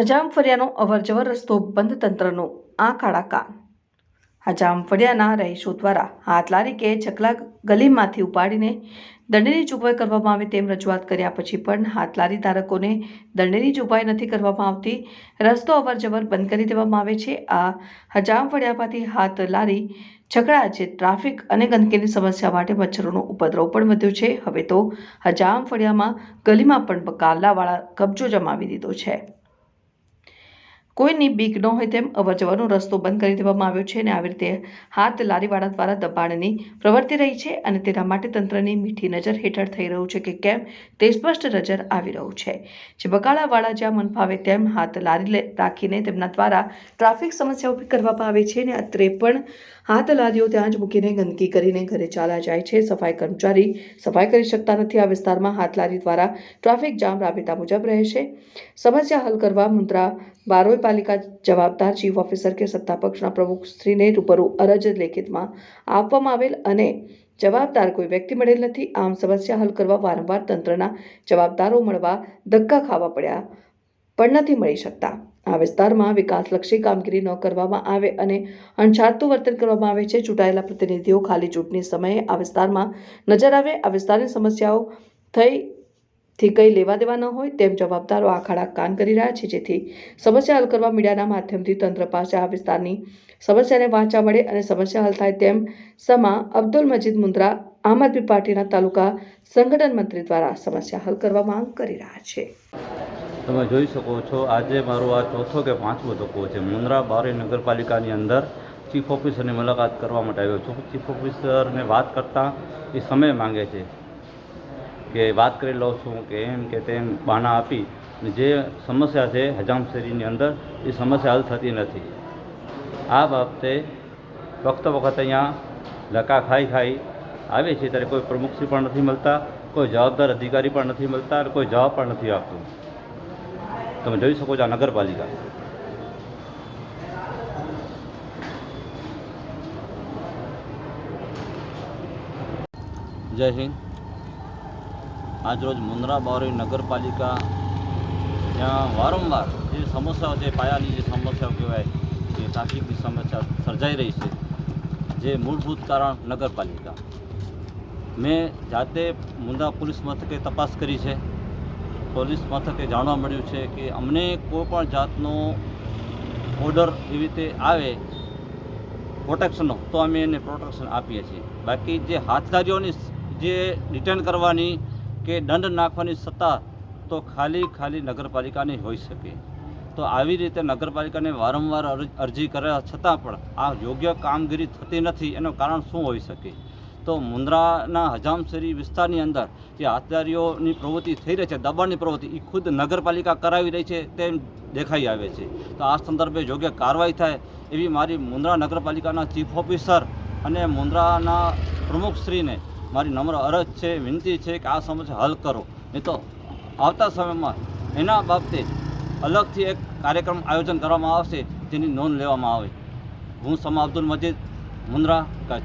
હજામફળિયાનો અવરજવર રસ્તો બંધ તંત્રનો. આંખ આડા કાન હજામફળિયાના રહીશો દ્વારા હાથ લારી કે છકલા ગલીમાંથી ઉપાડીને દંડની જોગવાઈ કરવામાં આવે તેમ રજૂઆત કર્યા પછી પણ હાથ લારી ધારકોને દંડની જોગવાઈ નથી કરવામાં આવતી. રસ્તો અવરજવર બંધ કરી દેવામાં આવે છે. આ હજામફળિયામાંથી હાથ લારી છકડા છે ટ્રાફિક અને ગંદકીની સમસ્યા માટે મચ્છરોનો ઉપદ્રવ પણ વધ્યો છે. હવે તો હજામફળિયામાં ગલીમાં પણ ગાલાવાળા કબજો જમાવી દીધો છે. કોઈની બીક ન હોય તેમ અવર જવાનો રસ્તો બંધ કરી દેવામાં આવ્યો છે અને આવી રીતે હાથ લારીવાળા દ્વારા દબાણની પ્રવૃત્તિ રહી છે અને તેના માટે તંત્રની મીઠી નજર હેઠળ થઈ રહ્યું છે કે કેમ તે સ્પષ્ટ નજર આવી રહ્યું છે. જે બકાળાવાળા જ્યાં મન ફાવે તેમ હાથ લારી રાખીને તેમના દ્વારા ટ્રાફિક સમસ્યા ઊભી કરવામાં આવે છે અને અત્રે પણ હાથ લારીઓ ત્યાં જ મૂકીને ગંદકી કરીને ઘરે ચાલ્યા જાય છે. સફાઈ કર્મચારી સફાઈ કરી શકતા નથી. આ વિસ્તારમાં હાથ લારી દ્વારા ટ્રાફિક જામ રાબેતા મુજબ રહે છે. સમસ્યા હલ કરવા મુંદ્રા બારોઈ પાલિકા જવાબદાર ચીફ ઓફિસર કે સત્તાપક્ષના પ્રમુખ શ્રીને રૂબરૂ અરજ લેખિતમાં આપવામાં આવેલ અને જવાબદાર કોઈ વ્યક્તિ મળેલ નથી. આમ સમસ્યા હલ કરવા વારંવાર તંત્રના જવાબદારો મળવા ધક્કા ખાવા પડ્યા પણ નથી મળી શકતા. આ વિસ્તારમાં વિકાસલક્ષી કામગીરી ન કરવામાં આવે અને અણછાડતું વર્તન કરવામાં આવે છે. ચૂંટાયેલા પ્રતિનિધિઓ ખાલી ચૂંટણી સમયે આ વિસ્તારમાં નજર આવે. આ વિસ્તારની સમસ્યાઓ થઈ, થી કંઈ લેવા દેવા ન હોય તેમ જવાબદારો આખાડા કાન કરી રહ્યા છે. જેથી સમસ્યા હલ કરવા મીડિયાના માધ્યમથી તંત્ર પાસે આ વિસ્તારની સમસ્યાને વાંચા મળે અને સમસ્યા હલ થાય તેમ સમા અબ્દુલ મજીદ મુન્દ્રા આમ આદમી પાર્ટીના તાલુકા સંગઠન મંત્રી દ્વારા સમસ્યા હલ કરવા માંગ કરી રહ્યા છે. તમે જોઈ શકો છો, આજે મારો આ ચોથો કે પાંચમો ધક્કો છે. મુન્દ્રા બારી નગરપાલિકાની અંદર ચીફ ઓફિસરની મુલાકાત કરવા માટે આવ્યો છું. ચીફ ઓફિસરને વાત કરતાં એ સમય માંગે છે કે વાત કરી લઉં છું કે એમ કે તેમ બહાના આપી. જે સમસ્યા છે હજામ શેરીની અંદર, એ સમસ્યા હલ થતી નથી. આ બાબતે વખત વખત અહીંયા ધક્કા ખાઈ ખાઈ આવે છે, ત્યારે કોઈ પ્રમુખશ્રી પણ નથી મળતા, કોઈ જવાબદાર અધિકારી પણ નથી મળતા અને કોઈ જવાબ પણ નથી આપતું. તમે જોઈ શકો છો આ નગરપાલિકા. જય હિન્દ. આજરોજ મુન્દ્રા બારોઈ નગરપાલિકા ત્યાં વારંવાર જે સમસ્યાઓ, જે પાયાની જે સમસ્યાઓ કહેવાય, જે ટ્રાફિકની સમસ્યા સર્જાઈ રહી છે, જે મૂળભૂત કારણ નગરપાલિકા. મેં જાતે મુન્દ્રા પોલીસ મથકે તપાસ કરી છે. પોલીસ મથકે જાણવા મળ્યું છે કે અમને કોઈ પણ જાતનો ઓર્ડર એવી રીતે આવે પ્રોટેક્શનનો, તો અમે એને પ્રોટેક્શન આપીએ છીએ. બાકી જે હાથધારીઓની જે રિટર્ન કરવાની કે દંડ નાખવાની સત્તા તો ખાલી ખાલી નગરપાલિકાની હોઈ શકે. તો આવી રીતે નગરપાલિકાને વારંવાર અરજ- કર્યા છતાં પણ આ યોગ્ય કામગીરી થતી નથી, એનું કારણ શું હોઈ શકે? તો મુન્દ્રાના હજામશેરી વિસ્તારની અંદર જે હાથદારીઓની પ્રવૃત્તિ થઈ રહી છે, દબાણની પ્રવૃત્તિ એ ખુદ નગરપાલિકા કરાવી રહી છે તેમ દેખાઈ આવે છે. તો આ સંદર્ભે યોગ્ય કાર્યવાહી થાય એવી મારી મુન્દ્રા નગરપાલિકાના ચીફ ઓફિસર અને મુન્દ્રાના પ્રમુખશ્રીને મારી નમ્ર અરજ છે, વિનંતી છે કે આ સમસ્યા હલ કરો. નહીં તો આવતા સમયમાં એના બાબતે અલગથી એક કાર્યક્રમ આયોજન કરવામાં આવશે, જેની નોંધ લેવામાં આવે. હું સમા અબ્દુલ મજીદ, મુન્દ્રા, કચ્છ.